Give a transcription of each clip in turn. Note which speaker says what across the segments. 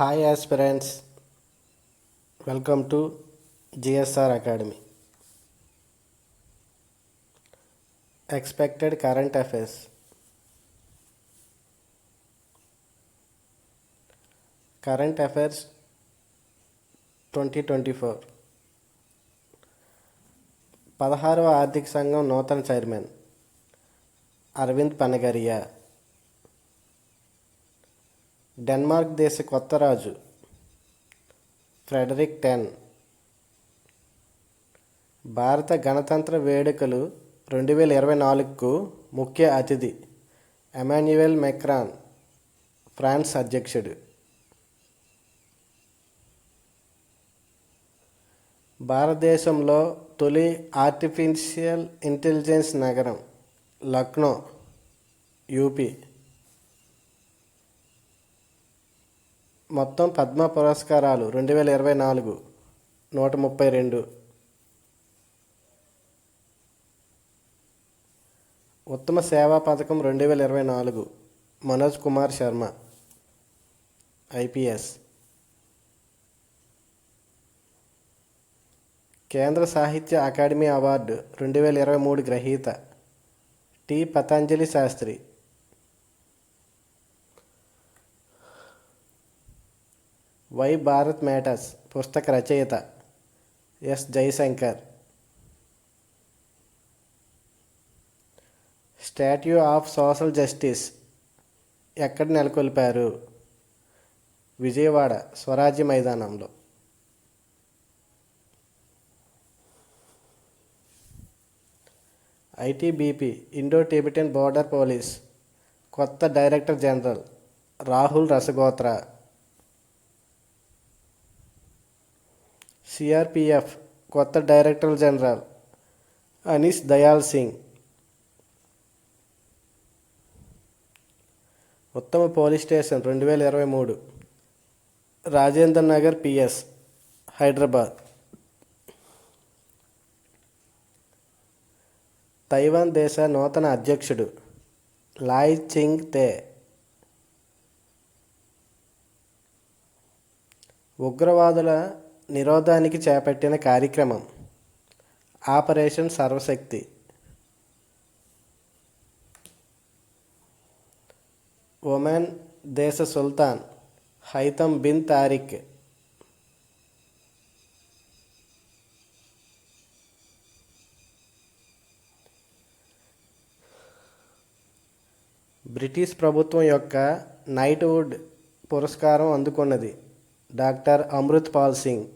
Speaker 1: Hi aspirants welcome to GSR academy expected current affairs current affairs twenty twenty four పదహారవ ఆర్థిక సంఘం నూతన chairman. Arvind Panagariya. Denmark దేశ కొత్త రాజు. Frederick ten. భారత గణతంత్ర వేడుకలు రెండు వేల ఇరవై నాలుగుకు ముఖ్య అతిథి ఎమాన్యుయల్ మెక్రాన్ ఫ్రాన్స్ అధ్యక్షుడు. భారతదేశంలో తొలి ఆర్టిఫిషియల్ ఇంటెలిజెన్స్ నగరం లక్నో యూపీ. మొత్తం పద్మ పురస్కారాలు రెండు వేల ఇరవై నాలుగు నూట ముప్పై రెండు. ఉత్తమ సేవా పథకం రెండు వేల ఇరవై నాలుగు మనోజ్ కుమార్ శర్మ ఐపీఎస్. కేంద్ర సాహిత్య అకాడమీ అవార్డు రెండు వేల ఇరవై మూడు గ్రహీత T Patanjali Sastri why Bharat matters పుస్తక రచయిత S Jaishankar. Statue of social justice ఎక్కడ నెలకొల్పారు? విజయవాడ స్వరాజ్య మైదానంలో. ITBP Indo Tibetan border police కొత్త director general Rahul Rasgotra. CRPF కొత్త డైరెక్టర్ జనరల్ అనీస్ దయాల్ సింగ్. ఉత్తమ పోలీస్ స్టేషన్ రెండు వేల ఇరవై మూడు. రాజేంద్ర నగర్ పిఎస్ హైదరాబాద్. తైవాన్ దేశ నూతన అధ్యక్షుడు లాయ్ చింగ్ తే. ఉగ్రవాదుల నిరోధానికి చేపట్టిన కార్యక్రమం. ఆపరేషన్ సర్వశక్తి. ఒమాన్ దేశ సుల్తాన్. Haitham bin Tariq. బ్రిటిష్ ప్రభుత్వం యొక్క నైట్వుడ్ పురస్కారం అందుకున్నది. Doctor Amrit Pal Singh.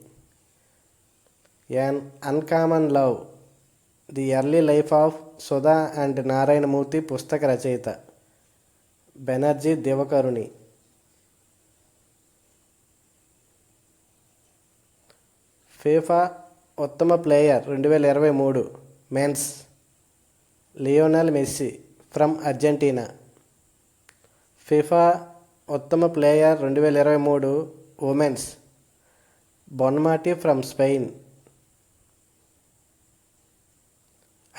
Speaker 1: An uncommon love the early life of Sudha and Narayana Murthy పుస్తక రచయిత బెనర్జీ దివకరుణి ఫీఫా ఉత్తమ ప్లేయర్ రెండు వేల ఇరవై మూడు men's Lionel Messi from Argentina FIFA ఉత్తమ ప్లేయర్ రెండు వేల ఇరవై మూడు women's Bonmati from Spain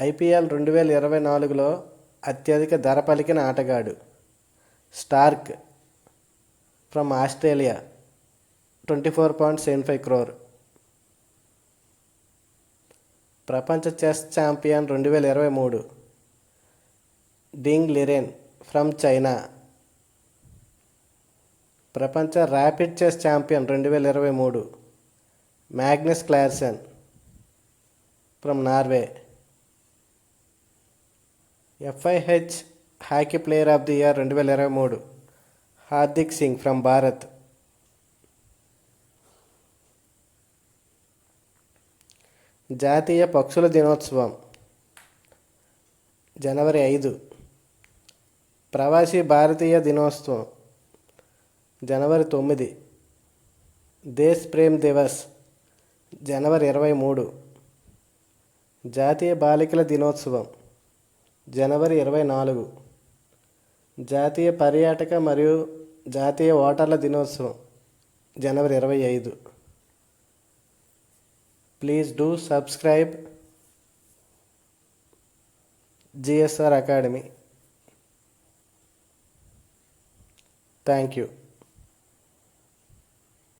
Speaker 1: IPL రెండు వేల ఇరవై నాలుగులో అత్యధిక ధర పలికిన ఆటగాడు Starc from Australia twenty four point seven five crore. ప్రపంచ చెస్ ఛాంపియన్ రెండు వేల ఇరవై మూడు డింగ్ లిరెన్ ఫ్రమ్ చైనా. ప్రపంచ ర్యాపిడ్ చెస్ ఛాంపియన్ రెండు వేల ఇరవై మూడు Magnus Carlsen from Norway. FIH hockey player of the year రెండు వేల ఇరవై మూడు. హార్దిక్ సింగ్ ఫ్రమ్ భారత్ జాతీయ పక్షుల దినోత్సవం జనవరి ఐదు. ప్రవాసీ భారతీయ దినోత్సవం జనవరి తొమ్మిది. దేశ్ ప్రేమ్ దివస్ జనవరి ఇరవై మూడు. జాతీయ బాలికల దినోత్సవం జనవరి ఇరవై నాలుగు. జాతీయ పర్యాటక మరియు జాతీయ ఓటర్ల దినోత్సవం జనవరి ఇరవై ఐదు. Please do subscribe GSR academy. Thank you.